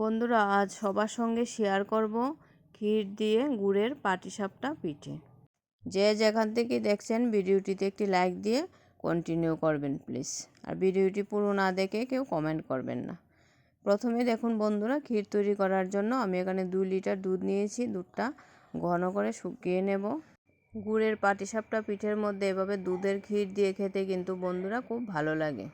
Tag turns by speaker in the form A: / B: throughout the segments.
A: বন্ধুরা, আজ সবার সঙ্গে শেয়ার করব ক্ষীর দিয়ে গুড়ের পাটিসাপটা পিঠে। যে যেখান থেকে দেখছেন, ভিডিওটিতে একটি লাইক দিয়ে কন্টিনিউ করবেন প্লিজ আর ভিডিওটি পুরো না দেখে কেউ কমেন্ট করবেন না। প্রথমে দেখুন বন্ধুরা, ক্ষীর তৈরি করার জন্য আমি এখানে দুই লিটার দুধ নিয়েছি। দুধটা ঘন করে শুকিয়ে নেব। গুড়ের পাটিসাপটা পিঠের মধ্যে এভাবে দুধের ক্ষীর দিয়ে খেতে কিন্তু বন্ধুরা খুব ভালো লাগে।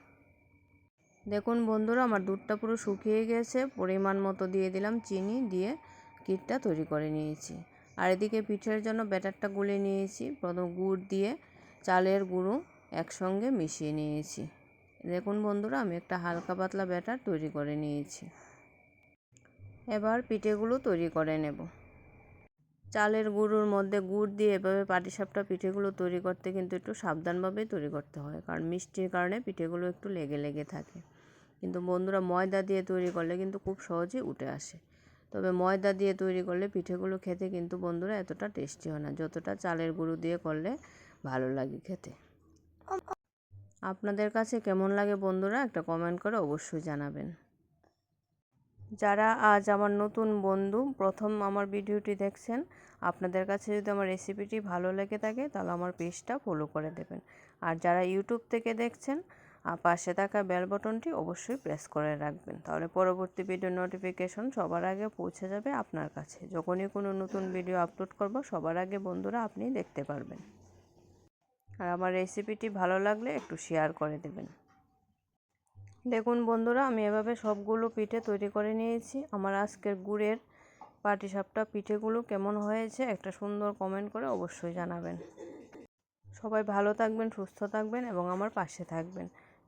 A: দেখুন বন্ধুরা, আমার দুধটা পুরো শুকিয়ে গেছে। পরিমাণ মতো দিয়ে দিলাম চিনি দিয়ে ক্ষীরটা তৈরি করে নিয়েছি। আর এদিকে পিঠের জন্য ব্যাটারটা গুলে নিয়েছি। প্রথম গুড় দিয়ে চালের গুঁড়ো একসঙ্গে মিশিয়ে নিয়েছি। দেখুন বন্ধুরা, আমি একটা হালকা পাতলা ব্যাটার তৈরি করে নিয়েছি। এবার পিঠেগুলো তৈরি করে নেব। চালের গুঁড়োর মধ্যে গুড় দিয়ে এভাবে পাটিসাপটা পিঠেগুলো তৈরি করতে কিন্তু একটু সাবধানভাবেই তৈরি করতে হয়। কারণ মিষ্টির কারণে পিঠেগুলো একটু লেগে লেগে থাকে। কিন্তু বন্ধুরা ময়দা দিয়ে তৈরি করলে কিন্তু খুব সহজেই উঠে আসে। তবে ময়দা দিয়ে তৈরি করলে পিঠেগুলো খেতে কিন্তু বন্ধুরা এতটা টেস্টি হয় না, যতটা চালের গুঁড়ো দিয়ে করলে ভালো লাগে খেতে। আপনাদের কাছে কেমন লাগে বন্ধুরা একটা কমেন্ট করে অবশ্যই জানাবেন। যারা আজ আমার নতুন বন্ধু, প্রথম আমার ভিডিওটি দেখছেন, আপনাদের কাছে যদি আমার রেসিপিটি ভালো লেগে থাকে তাহলে আমার পেজটা ফলো করে দেবেন। আর যারা ইউটিউব থেকে দেখছেন পাশে থাকা বেল বটনটি অবশ্যই প্রেস করে রাখবেন। তাহলে পরবর্তী ভিডিও নোটিফিকেশন সবার আগে পৌঁছে যাবে আপনার কাছে। যখনই কোনো নতুন ভিডিও আপলোড করব, সবার আগে বন্ধুরা আপনি দেখতে পারবেন। আর আমার রেসিপিটি ভালো লাগলে একটু শেয়ার করে দেবেন। দেখুন বন্ধুরা, আমি এভাবে সবগুলো পিঠে তৈরি করে নিয়েছি। আমার আজকের গুড়ের পাটিসাপটা পিঠেগুলো কেমন হয়েছে একটা সুন্দর কমেন্ট করে অবশ্যই জানাবেন। সবাই ভালো থাকবেন, সুস্থ থাকবেন এবং আমার পাশে থাকবেন।